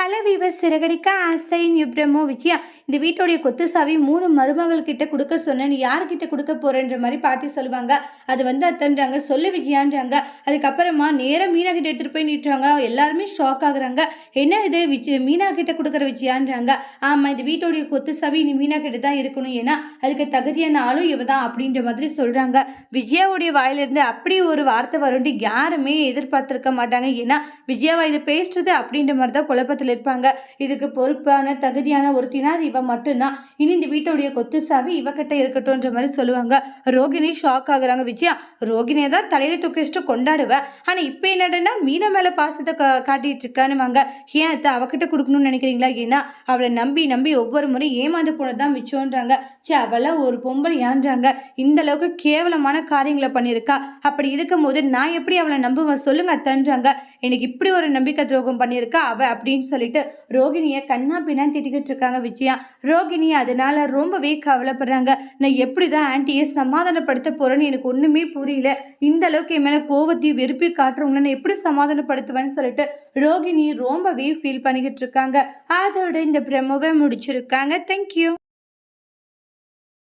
Hello viewer Siragadikka ஆசைன் பிரம்மோ Vijaya? இந்த வீட்டுடைய கொத்து சாவி மூணு மருமகள் கிட்ட கொடுக்க சொன்னேன் நீ யார்கிட்ட கொடுக்க போறேன்ற மாதிரி பாட்டி சொல்லுவாங்க. அது வந்து அத்தன்றாங்க. சொல்லு விஜயான்றாங்க. அதுக்கப்புறமா நேராக மீனா கிட்ட எடுத்துட்டு போய் நிட்டுறாங்க எல்லாருமே ஷாக் ஆகுறாங்க. என்ன இது? விஜய் மீனா கிட்ட கொடுக்குற விஜயான்றாங்க. ஆமாம் இந்த வீட்டோடைய கொத்து சாவி நீ மீனா கிட்ட தான் இருக்கணும். ஏன்னா அதுக்கு தகுதியான ஆளும் இவ தான் அப்படின்ற மாதிரி சொல்கிறாங்க விஜயாவுடைய வாயிலிருந்து அப்படி ஒரு வார்த்தை வரும்னு யாருமே எதிர்பார்த்துருக்க மாட்டாங்க. ஏன்னா விஜயாவா இது பேசுறது அப்படின்ற மாதிரி தான் குழப்பத்தில் இருப்பாங்க இதுக்கு பொறுப்பான தகுதியான ஒருத்தினா அது இவ மட்டும்தான். இனி இந்த வீட்டுடைய கொத்து சாவி இவகிட்ட இருக்கட்டும்ன்ற மாதிரி சொல்லுவாங்க. ரோகிணி ஷாக் ஆகுறாங்க விஜயா. ரோகிணியை தான் தலையில தூக்கிச்சுட்டு கொண்டாடுவேன் ஆனா இப்போ என்னடனா மீன மேல பாசத்தை கா காட்டிட்டு இருக்கானுவாங்க. ஏன் அத்தை அவகிட்ட கொடுக்கணும்னு நினைக்கிறீங்களா? ஏன்னா அவளை நம்பி நம்பி ஒவ்வொரு முறை ஏமாந்து போனதான் மிச்சம்ன்றாங்க சே அவளாம் ஒரு பொம்பளை ஏன்றாங்க இந்த அளவுக்கு கேவலமான காரியங்களை பண்ணியிருக்கா. அப்படி இருக்கும்போது நான் எப்படி அவளை நம்புவேன்? சொல்லுங்க அத்தன்றாங்க. எனக்கு இப்படி ஒரு நம்பிக்கை துரோகம் பண்ணியிருக்கா அவ அப்படின்னு சொல்லி சொல்லிட்டு ரோகிணியை கண்ணா பின்னான்னு திட்டிக்கிட்டு இருக்காங்க விஜயா. ரோகிணி அதனால ரொம்பவே கவலைப்படுறாங்க. நான் எப்படி தான் ஆன்ட்டியை சமாதானப்படுத்த போறேன்னு எனக்கு ஒண்ணுமே புரியல. இந்த அளவுக்கு என் மேலே கோவத்தையும் வெறுப்பி காட்டுறவங்க நான் எப்படி சமாதானப்படுத்துவேன்னு சொல்லிட்டு ரோகிணி ரொம்பவே ஃபீல் பண்ணிக்கிட்டு இருக்காங்க. அதோட இந்த பிரமோவை முடிச்சிருக்காங்க. தேங்க்யூ